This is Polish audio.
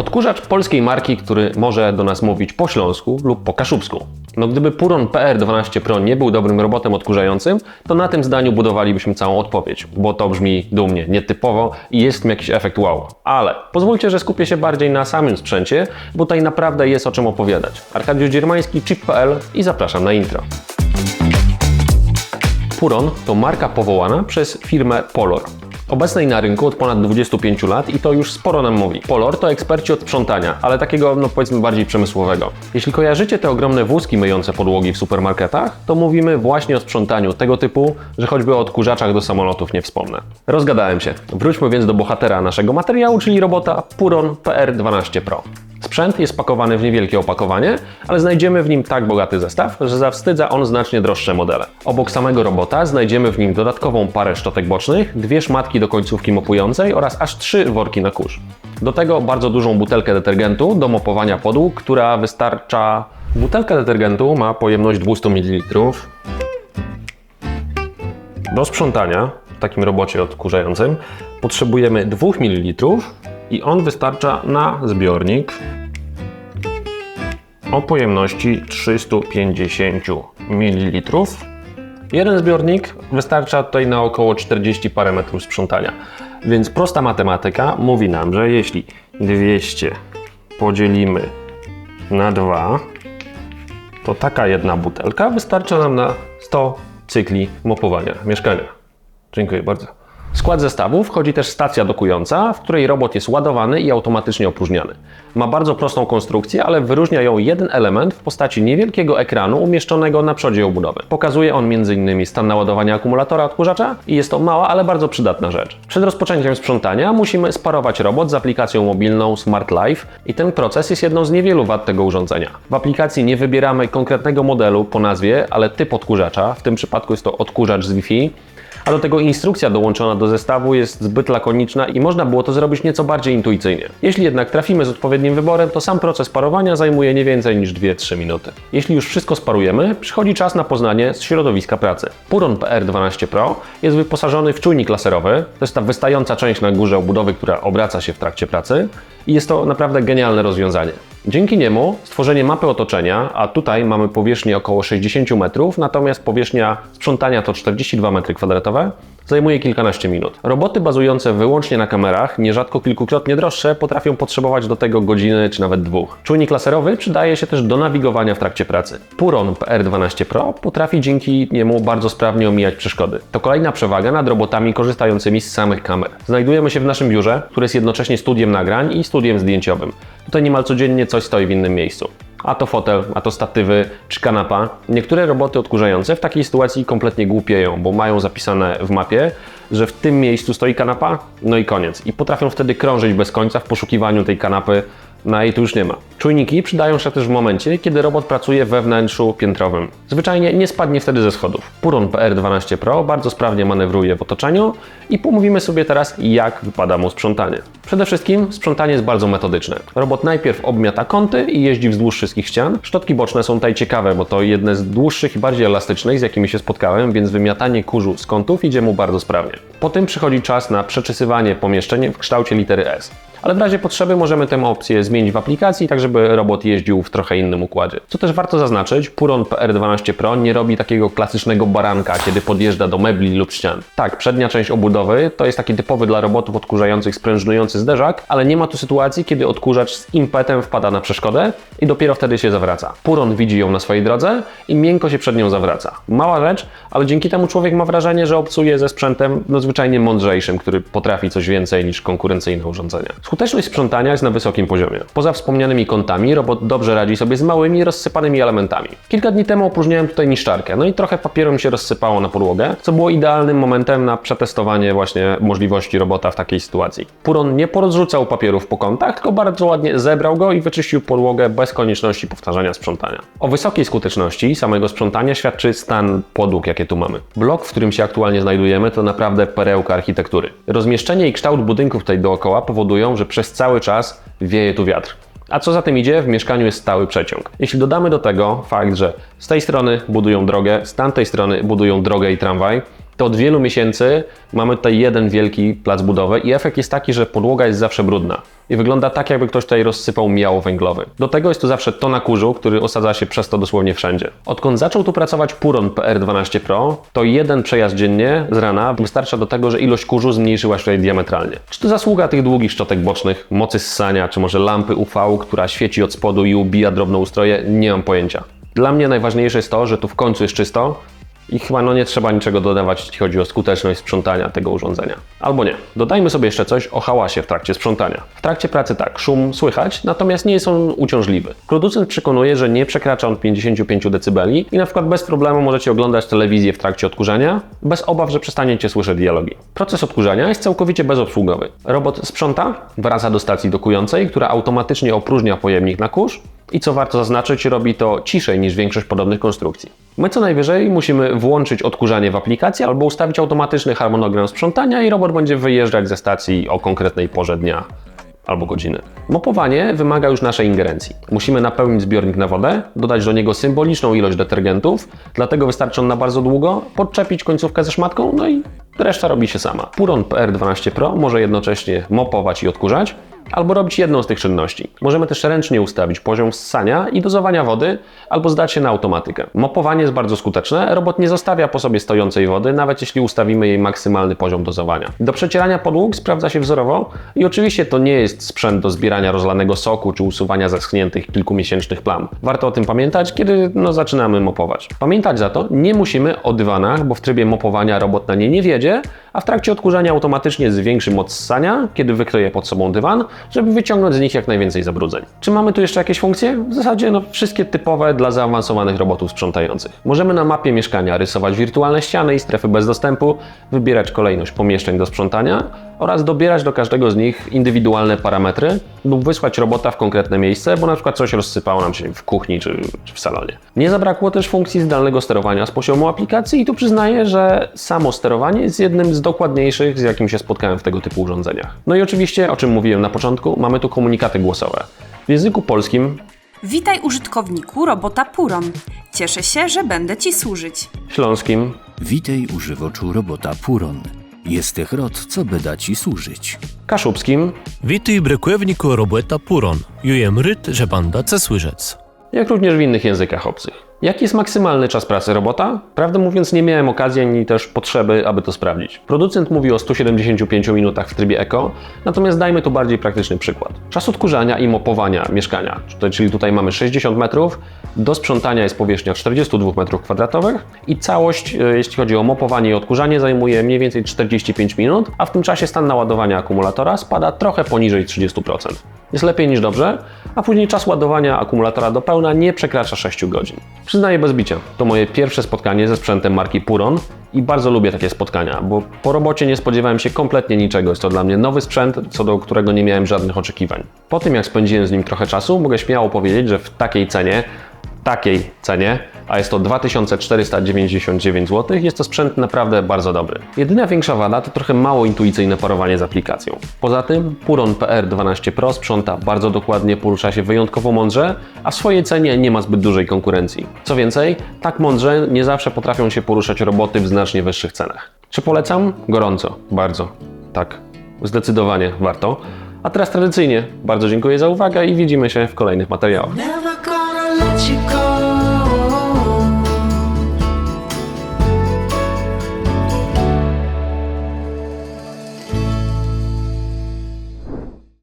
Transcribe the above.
Odkurzacz polskiej marki, który może do nas mówić po śląsku lub po kaszubsku. No gdyby Puron PR12 Pro nie był dobrym robotem odkurzającym, to na tym zdaniu budowalibyśmy całą odpowiedź, bo to brzmi dumnie, nietypowo i jest w tym jakiś efekt wow. Ale pozwólcie, że skupię się bardziej na samym sprzęcie, bo tutaj naprawdę jest o czym opowiadać. Arkadiusz Dziermański, Chip.pl i zapraszam na intro. Puron to marka powołana przez firmę Polor. Obecnej na rynku od ponad 25 lat i to już sporo nam mówi. Polor to eksperci od sprzątania, ale takiego, no powiedzmy, bardziej przemysłowego. Jeśli kojarzycie te ogromne wózki myjące podłogi w supermarketach, to mówimy właśnie o sprzątaniu tego typu, że choćby o odkurzaczach do samolotów nie wspomnę. Rozgadałem się. Wróćmy więc do bohatera naszego materiału, czyli robota Puron PR12 Pro. Sprzęt jest pakowany w niewielkie opakowanie, ale znajdziemy w nim tak bogaty zestaw, że zawstydza on znacznie droższe modele. Obok samego robota znajdziemy w nim dodatkową parę szczotek bocznych, dwie szmatki do końcówki mopującej oraz aż trzy worki na kurz. Do tego bardzo dużą butelkę detergentu do mopowania podłóg, która wystarcza... Butelka detergentu ma pojemność 200 ml. Do sprzątania w takim robocie odkurzającym potrzebujemy 2 ml i on wystarcza na zbiornik o pojemności 350 ml. Jeden zbiornik wystarcza tutaj na około 40 parę metrów sprzątania. Więc prosta matematyka mówi nam, że jeśli 200 podzielimy na 2, to taka jedna butelka wystarcza nam na 100 cykli mopowania mieszkania. Dziękuję bardzo. W skład zestawu wchodzi też stacja dokująca, w której robot jest ładowany i automatycznie opróżniany. Ma bardzo prostą konstrukcję, ale wyróżnia ją jeden element w postaci niewielkiego ekranu umieszczonego na przodzie obudowy. Pokazuje on m.in. stan naładowania akumulatora odkurzacza i jest to mała, ale bardzo przydatna rzecz. Przed rozpoczęciem sprzątania musimy sparować robot z aplikacją mobilną Smart Life i ten proces jest jedną z niewielu wad tego urządzenia. W aplikacji nie wybieramy konkretnego modelu po nazwie, ale typ odkurzacza, w tym przypadku jest to odkurzacz z Wi-Fi, a do tego instrukcja dołączona do zestawu jest zbyt lakoniczna i można było to zrobić nieco bardziej intuicyjnie. Jeśli jednak trafimy z odpowiednim wyborem, to sam proces parowania zajmuje nie więcej niż 2-3 minuty. Jeśli już wszystko sparujemy, przychodzi czas na poznanie z środowiska pracy. Puron PR12 Pro jest wyposażony w czujnik laserowy, to jest ta wystająca część na górze obudowy, która obraca się w trakcie pracy i jest to naprawdę genialne rozwiązanie. Dzięki niemu stworzenie mapy otoczenia, a tutaj mamy powierzchnię około 60 metrów, natomiast powierzchnia sprzątania to 42 metry kwadratowe, zajmuje kilkanaście minut. Roboty bazujące wyłącznie na kamerach, nierzadko kilkukrotnie droższe, potrafią potrzebować do tego godziny czy nawet dwóch. Czujnik laserowy przydaje się też do nawigowania w trakcie pracy. Puron PR12 Pro potrafi dzięki niemu bardzo sprawnie omijać przeszkody. To kolejna przewaga nad robotami korzystającymi z samych kamer. Znajdujemy się w naszym biurze, które jest jednocześnie studiem nagrań i studiem zdjęciowym. Tutaj niemal codziennie coś stoi w innym miejscu. A to fotel, a to statywy czy kanapa. Niektóre roboty odkurzające w takiej sytuacji kompletnie głupieją, bo mają zapisane w mapie, że w tym miejscu stoi kanapa, no i koniec. I potrafią wtedy krążyć bez końca w poszukiwaniu tej kanapy, no jej tu już nie ma. Czujniki przydają się też w momencie, kiedy robot pracuje we wnętrzu piętrowym. Zwyczajnie nie spadnie wtedy ze schodów. Puron PR12 Pro bardzo sprawnie manewruje w otoczeniu i pomówimy sobie teraz, jak wypada mu sprzątanie. Przede wszystkim sprzątanie jest bardzo metodyczne. Robot najpierw obmiata kąty i jeździ wzdłuż wszystkich ścian. Szczotki boczne są tutaj ciekawe, bo to jedne z dłuższych i bardziej elastycznych, z jakimi się spotkałem, więc wymiatanie kurzu z kątów idzie mu bardzo sprawnie. Po tym przychodzi czas na przeczesywanie pomieszczeń w kształcie litery S ale w razie potrzeby możemy tę opcję zmienić w aplikacji, tak żeby robot jeździł w trochę innym układzie. Co też warto zaznaczyć, Puron PR12 Pro nie robi takiego klasycznego baranka, kiedy podjeżdża do mebli lub ścian. Tak, przednia część obudowy to jest taki typowy dla robotów odkurzających sprężynujący zderzak, ale nie ma tu sytuacji, kiedy odkurzacz z impetem wpada na przeszkodę i dopiero wtedy się zawraca. Puron widzi ją na swojej drodze i miękko się przed nią zawraca. Mała rzecz, ale dzięki temu człowiek ma wrażenie, że obcuje ze sprzętem no, zwyczajnie mądrzejszym, który potrafi coś więcej niż konkurencyjne urządzenia. Skuteczność sprzątania jest na wysokim poziomie. Poza wspomnianymi kątami, robot dobrze radzi sobie z małymi, rozsypanymi elementami. Kilka dni temu opróżniałem tutaj niszczarkę, no i trochę papieru mi się rozsypało na podłogę, co było idealnym momentem na przetestowanie właśnie możliwości robota w takiej sytuacji. Puron nie porozrzucał papierów po kątach, tylko bardzo ładnie zebrał go i wyczyścił podłogę bez konieczności powtarzania sprzątania. O wysokiej skuteczności samego sprzątania świadczy stan podłóg, jakie tu mamy. Blok, w którym się aktualnie znajdujemy, to naprawdę perełka architektury. Rozmieszczenie i kształt budynków tutaj dookoła powodują, że przez cały czas wieje tu wiatr. A co za tym idzie, w mieszkaniu jest stały przeciąg. Jeśli dodamy do tego fakt, że z tej strony budują drogę, z tamtej strony budują drogę i tramwaj, To od wielu miesięcy mamy tutaj jeden wielki plac budowy i efekt jest taki, że podłoga jest zawsze brudna. I wygląda tak, jakby ktoś tutaj rozsypał miał węglowy. Do tego jest tu zawsze tona kurzu, który osadza się przez to dosłownie wszędzie. Odkąd zaczął tu pracować Puron PR12 Pro, to jeden przejazd dziennie z rana wystarcza do tego, że ilość kurzu zmniejszyła się tutaj diametralnie. Czy to zasługa tych długich szczotek bocznych, mocy ssania, czy może lampy UV, która świeci od spodu i ubija drobnoustroje? Nie mam pojęcia. Dla mnie najważniejsze jest to, że tu w końcu jest czysto, i chyba no nie trzeba niczego dodawać, jeśli chodzi o skuteczność sprzątania tego urządzenia. Albo nie. Dodajmy sobie jeszcze coś o hałasie w trakcie sprzątania. W trakcie pracy tak, szum słychać, natomiast nie jest on uciążliwy. Producent przekonuje, że nie przekracza on 55 dB i na przykład bez problemu możecie oglądać telewizję w trakcie odkurzania, bez obaw, że przestaniecie słyszeć dialogi. Proces odkurzania jest całkowicie bezobsługowy. Robot sprząta, wraca do stacji dokującej, która automatycznie opróżnia pojemnik na kurz i co warto zaznaczyć, robi to ciszej niż większość podobnych konstrukcji. My co najwyżej musimy włączyć odkurzanie w aplikacji albo ustawić automatyczny harmonogram sprzątania i robot będzie wyjeżdżać ze stacji o konkretnej porze dnia albo godziny. Mopowanie wymaga już naszej ingerencji. Musimy napełnić zbiornik na wodę, dodać do niego symboliczną ilość detergentów, dlatego wystarczy on na bardzo długo, podczepić końcówkę ze szmatką, no i reszta robi się sama. Puron PR12 Pro może jednocześnie mopować i odkurzać, albo robić jedną z tych czynności. Możemy też ręcznie ustawić poziom ssania i dozowania wody, albo zdać się na automatykę. Mopowanie jest bardzo skuteczne, robot nie zostawia po sobie stojącej wody, nawet jeśli ustawimy jej maksymalny poziom dozowania. Do przecierania podłóg sprawdza się wzorowo i oczywiście to nie jest sprzęt do zbierania rozlanego soku czy usuwania zaschniętych kilkumiesięcznych plam. Warto o tym pamiętać, kiedy no, zaczynamy mopować. Pamiętać za to, nie musimy o dywanach, bo w trybie mopowania robot na nie nie wiedzie, a w trakcie odkurzania automatycznie zwiększy moc ssania, kiedy wykryje pod sobą dywan, żeby wyciągnąć z nich jak najwięcej zabrudzeń. Czy mamy tu jeszcze jakieś funkcje? W zasadzie no, wszystkie typowe dla zaawansowanych robotów sprzątających. Możemy na mapie mieszkania rysować wirtualne ściany i strefy bez dostępu, wybierać kolejność pomieszczeń do sprzątania oraz dobierać do każdego z nich indywidualne parametry lub wysłać robota w konkretne miejsce, bo na przykład coś rozsypało nam się w kuchni czy, czy w salonie. Nie zabrakło też funkcji zdalnego sterowania z poziomu aplikacji i tu przyznaję, że samo sterowanie jest jednym z dokładniejszych, z jakim się spotkałem w tego typu urządzeniach. No i oczywiście, o czym mówiłem na początku, mamy tu komunikaty głosowe. W języku polskim Witaj użytkowniku robota Puron. Cieszę się, że będę Ci służyć. śląskim, Witaj używaczu robota Puron. Jesteś rod, co by ci służyć. kaszubskim, Witaj brekwewniku robota Puron. Jujem ryt, że banda chce słyszeć. jak również w innych językach obcych. Jaki jest maksymalny czas pracy robota? Prawdę mówiąc, nie miałem okazji ani też potrzeby, aby to sprawdzić. Producent mówi o 175 minutach w trybie Eco, natomiast dajmy tu bardziej praktyczny przykład. Czas odkurzania i mopowania mieszkania, czyli tutaj mamy 60 metrów, do sprzątania jest powierzchnia 42 metrów kwadratowych i całość, e, jeśli chodzi o mopowanie i odkurzanie, zajmuje mniej więcej 45 minut, a w tym czasie stan naładowania akumulatora spada trochę poniżej 30%. Jest lepiej niż dobrze, a później czas ładowania akumulatora do pełna nie przekracza 6 godzin. Przyznaję bez bicia, to moje pierwsze spotkanie ze sprzętem marki Puron i bardzo lubię takie spotkania, bo po robocie nie spodziewałem się kompletnie niczego. Jest to dla mnie nowy sprzęt, co do którego nie miałem żadnych oczekiwań. Po tym jak spędziłem z nim trochę czasu, mogę śmiało powiedzieć, że w takiej cenie takiej cenie, a jest to 2499 zł, jest to sprzęt naprawdę bardzo dobry. Jedyna większa wada to trochę mało intuicyjne parowanie z aplikacją. Poza tym Puron PR12 Pro sprząta bardzo dokładnie, porusza się wyjątkowo mądrze, a w swojej cenie nie ma zbyt dużej konkurencji. Co więcej, tak mądrze nie zawsze potrafią się poruszać roboty w znacznie wyższych cenach. Czy polecam? Gorąco, bardzo. Tak, zdecydowanie warto. A teraz tradycyjnie bardzo dziękuję za uwagę i widzimy się w kolejnych materiałach.